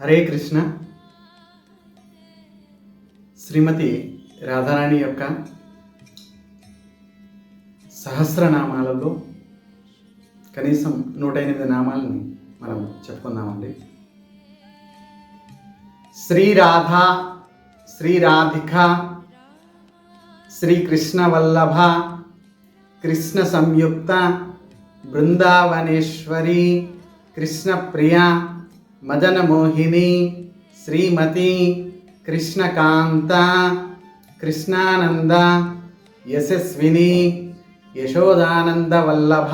హరే కృష్ణ. శ్రీమతి రాధారాణి యొక్క సహస్రనామాలలో కనీసం నూట ఎనిమిది నామాలని మనం చెప్పుకుందామండి. శ్రీరాధ శ్రీరాధిక శ్రీకృష్ణ వల్లభ కృష్ణ సంయుక్త బృందావనేశ్వరి కృష్ణప్రియ మదనమోహిని శ్రీమతి కృష్ణకాంత కృష్ణానంద యశస్విని యశోదానంద వల్లభ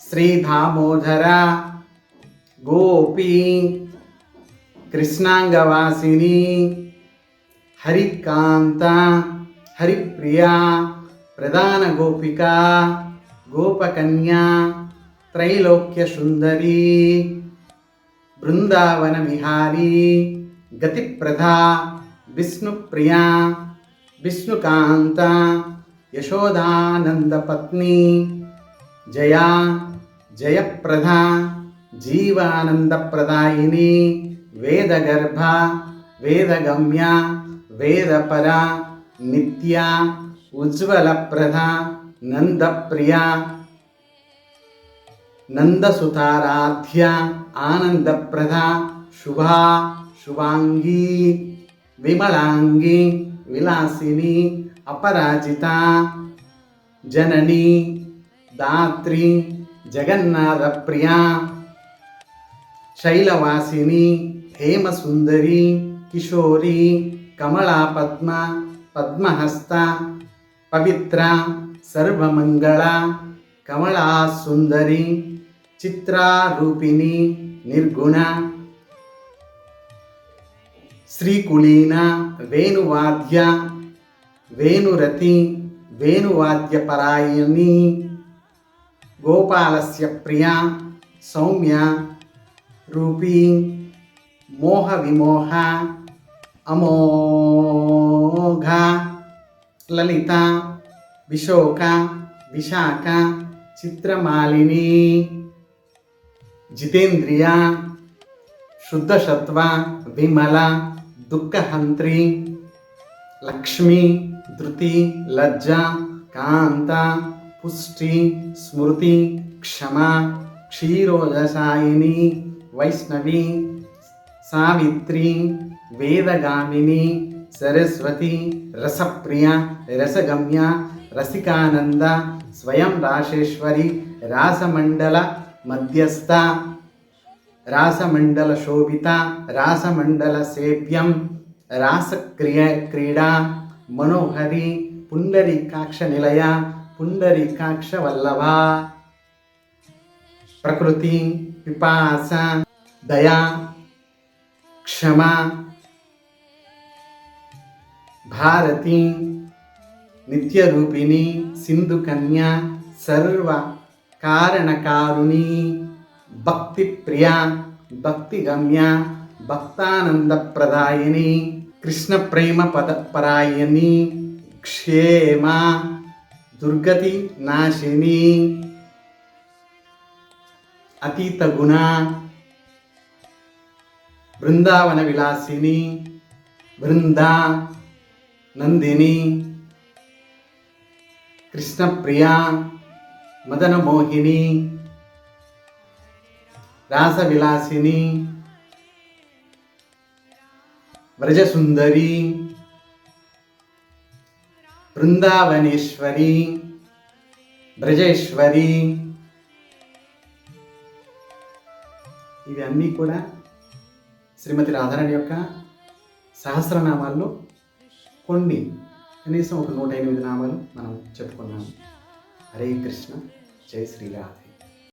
శ్రీధామోదర గోపి కృష్ణాంగవాసిని హరికాంత హరిప్రియ ప్రధాన గోపిక గోపకన్య త్రైలోక్య సుందరి బృందావన విహారీ గతిప్రద విష్ణుప్రియ విష్ణుకాంత యశోదానంద పత్ని జయా జయప్రధ జీవానందప్రదాయిని వేదగర్భ వేదగమ్య వేదపర నిత్య ఉజ్వలప్రధ నందప్రియ నందసుతారాధ్య ఆనందప్రద శుభా శుభాంగీ విమలాంగి విలాసిని అపరాజిత జనని దాత్రి జగన్నాథప్రియ శైలవాసిని హేమసుందరి కిశోరి కమళాపద్మ పద్మహస్త పవిత్ర సర్వమంగళ కమళాసుందరి చిత్రారూపిణి నిర్గుణ శ్రీకులీన వేణువాద్య వేణురతి వేణువాద్యపరాయణి గోపాలస్య ప్రియ సౌమ్య రూపీ మోహ విమోహ అమోఘ లలిత విశోక విశాఖ చిత్రమాలిని జితేంద్రియ శుద్ధసత్వ విమల దుఃఖహంత్రి లక్ష్మి ధృతి లజ్జ కాంత పుష్టి స్మృతి క్షమ క్షీరోజసాయిని వైష్ణవి సావిత్రి వేదగామిని సరస్వతి రసప్రియ రసగమ్య రసికానంద స్వయం రాశేశ్వరి రాసమండల మధ్యస్థ రాసమండల శోభిత రాసమండల సేవ్యం రాసక్రియ క్రీడా మనోహరి పుండరీకాక్ష నిలయ పుండరీకాక్ష వల్లభ. ప్రకృతి పిపాస దయా క్షమ. భారతి నిత్యరూపిణి సింధుకన్య సర్వ కారణకారుణి భక్తి ప్రియ భక్తిగమ్య భక్తానందప్రదాయని కృష్ణ ప్రేమ పద పరాయణి క్షేమ దుర్గతి నాశిని అతీత గుణ బృందావన విలాసిని బృంద నందిని కృష్ణప్రియ మదన మోహిని రాస విలాసిని వ్రజసుందరి బృందావనేశ్వరి బ్రజేశ్వరి. ఇవి అన్నీ కూడా శ్రీమతి రాధారాణి యొక్క సహస్రనామాల్లో కొన్ని. కనీసం ఒక నూట ఎనిమిది నామాలు మనం చెప్పుకున్నాము హరే కృష్ణ జై శ్రీరాధ